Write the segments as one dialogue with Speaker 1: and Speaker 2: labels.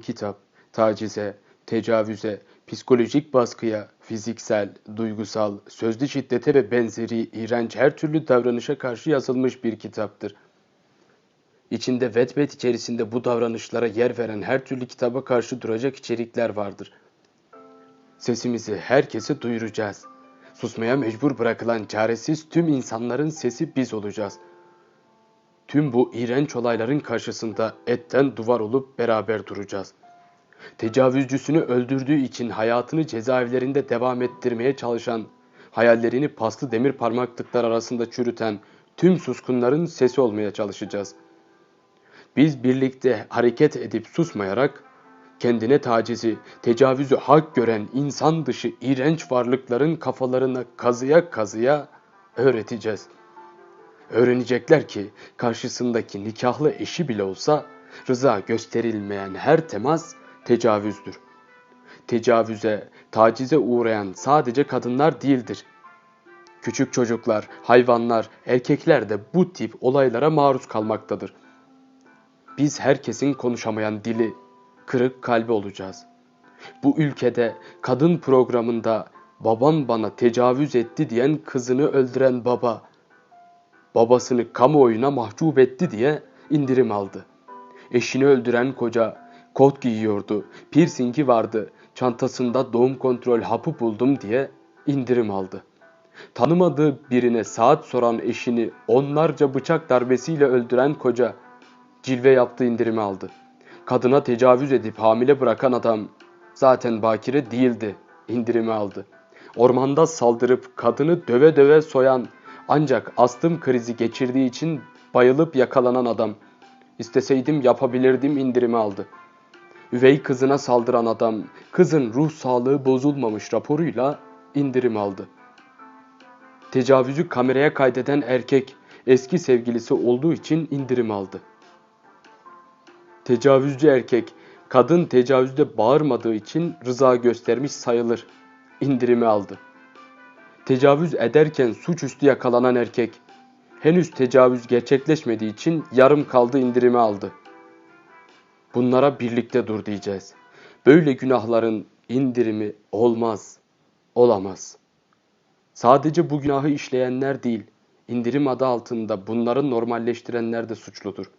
Speaker 1: Kitap tacize, tecavüze, psikolojik baskıya, fiziksel, duygusal, sözlü şiddete ve benzeri iğrenç her türlü davranışa karşı yazılmış bir kitaptır. İçinde Wattpad içerisinde bu davranışlara yer veren her türlü kitaba karşı duracak içerikler vardır. Sesimizi herkese duyuracağız. Susmaya mecbur bırakılan çaresiz tüm insanların sesi biz olacağız. Tüm bu iğrenç olayların karşısında etten duvar olup beraber duracağız. Tecavüzcüsünü öldürdüğü için hayatını cezaevlerinde devam ettirmeye çalışan, hayallerini paslı demir parmaklıklar arasında çürüten tüm suskunların sesi olmaya çalışacağız. Biz birlikte hareket edip susmayarak, kendine tacizi, tecavüzü hak gören insan dışı iğrenç varlıkların kafalarına kazıya kazıya öğreteceğiz. Öğrenecekler ki karşısındaki nikahlı eşi bile olsa rıza gösterilmeyen her temas tecavüzdür. Tecavüze, tacize uğrayan sadece kadınlar değildir. Küçük çocuklar, hayvanlar, erkekler de bu tip olaylara maruz kalmaktadır. Biz herkesin konuşamayan dili, kırık kalbi olacağız. Bu ülkede kadın programında babam bana tecavüz etti diyen kızını öldüren baba, babasını kamuoyuna mahcup etti diye indirim aldı. Eşini öldüren koca kot giyiyordu, piercingi vardı, çantasında doğum kontrol hapı buldum diye indirim aldı. Tanımadığı birine saat soran eşini onlarca bıçak darbesiyle öldüren koca cilve yaptığı indirimi aldı. Kadına tecavüz edip hamile bırakan adam zaten bakire değildi, indirimi aldı. Ormanda saldırıp kadını döve döve soyan ancak astım krizi geçirdiği için bayılıp yakalanan adam isteseydim yapabilirdim indirimi aldı. Üvey kızına saldıran adam kızın ruh sağlığı bozulmamış raporuyla indirim aldı. Tecavüzü kameraya kaydeden erkek eski sevgilisi olduğu için indirim aldı. Tecavüzcü erkek kadın tecavüzde bağırmadığı için rıza göstermiş sayılır. İndirimi aldı. Tecavüz ederken suçüstü yakalanan erkek henüz tecavüz gerçekleşmediği için yarım kaldı indirimi aldı. Bunlara birlikte dur diyeceğiz. Böyle günahların indirimi olmaz, olamaz. Sadece bu günahı işleyenler değil, indirim adı altında bunları normalleştirenler de suçludur.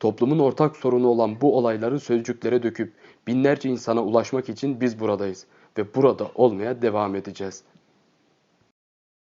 Speaker 1: Toplumun ortak sorunu olan bu olayları sözcüklere döküp binlerce insana ulaşmak için biz buradayız ve burada olmaya devam edeceğiz.